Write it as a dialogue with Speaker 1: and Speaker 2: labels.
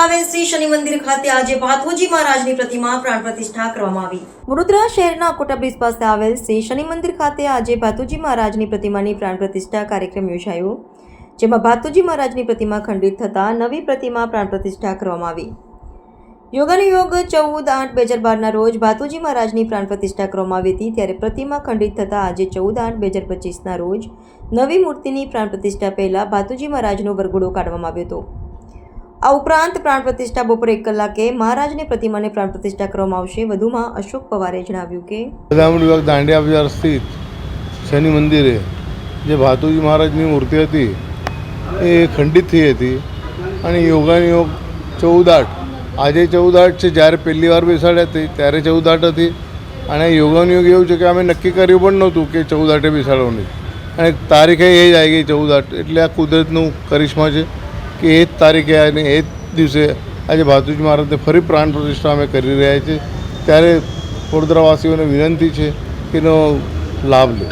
Speaker 1: આવેલ શ્રી શનિ મંદિર ખાતે આજે ભાથોજી મહારાજની પ્રતિમા પ્રાણ પ્રતિષ્ઠા કરવામાં આવી. વડોદરા શહેરના કોટા બ્રિજ પાસે આવેલ શ્રી શનિ મંદિર ખાતે આજે ભાથોજી મહારાજની પ્રતિમાની પ્રાણ પ્રતિષ્ઠા કાર્યક્રમ યોજાયો, જેમાં ભાથોજી મહારાજની પ્રતિમા ખંડિત થતાં નવી પ્રતિમા પ્રાણ પ્રતિષ્ઠા કરવામાં આવી. યોગાનુયોગ ચૌદ આઠ બે હજાર બારના રોજ ભાતુજી મહારાજની પ્રાણ પ્રતિષ્ઠા કરવામાં આવી હતી, ત્યારે પ્રતિમા ખંડિત થતાં આજે ચૌદ આઠ બે હજાર પચીસના રોજ નવી મૂર્તિની પ્રાણ પ્રતિષ્ઠા પહેલાં ભાતુજી મહારાજનો વરઘોડો કાઢવામાં આવ્યો હતો. આ ઉપરાંત પ્રાણ પ્રતિષ્ઠા બપોરે એક કલાકે મહારાજની પ્રતિમાને પ્રાણ પ્રતિષ્ઠા કરવામાં આવશે. વધુમાં અશોક પવારે જણાવ્યું કે
Speaker 2: બદામ વિભાગ દાંડિયા બજાર સ્થિત શનિ મંદિરે જે ભાતુજી મહારાજની મૂર્તિ હતી, એ ખંડિત થઈ હતી અને યોગાની યોગ ચૌદ આઠ, આજે ચૌદ આઠ છે, જ્યારે પહેલી વાર બેસાડ્યા હતી ત્યારે ચૌદ આઠ હતી. અને યોગાનું યોગ એવું છે કે અમે નક્કી કર્યું પણ નહોતું કે ચૌદ આઠે બેસાડવાની. અને તારીખે એ જ આવી ગઈ ચૌદ આઠ, એટલે આ કુદરતનું કરિશ્મા છે. કે એ જ તારીખે અને એ જ દિવસે આજે ભાતુજી મહારાજને ફરી પ્રાણ પ્રતિષ્ઠા અમે કરી રહ્યા છીએ. ત્યારે વડોદરાવાસીઓને વિનંતી છે કે એનો લાભ લે.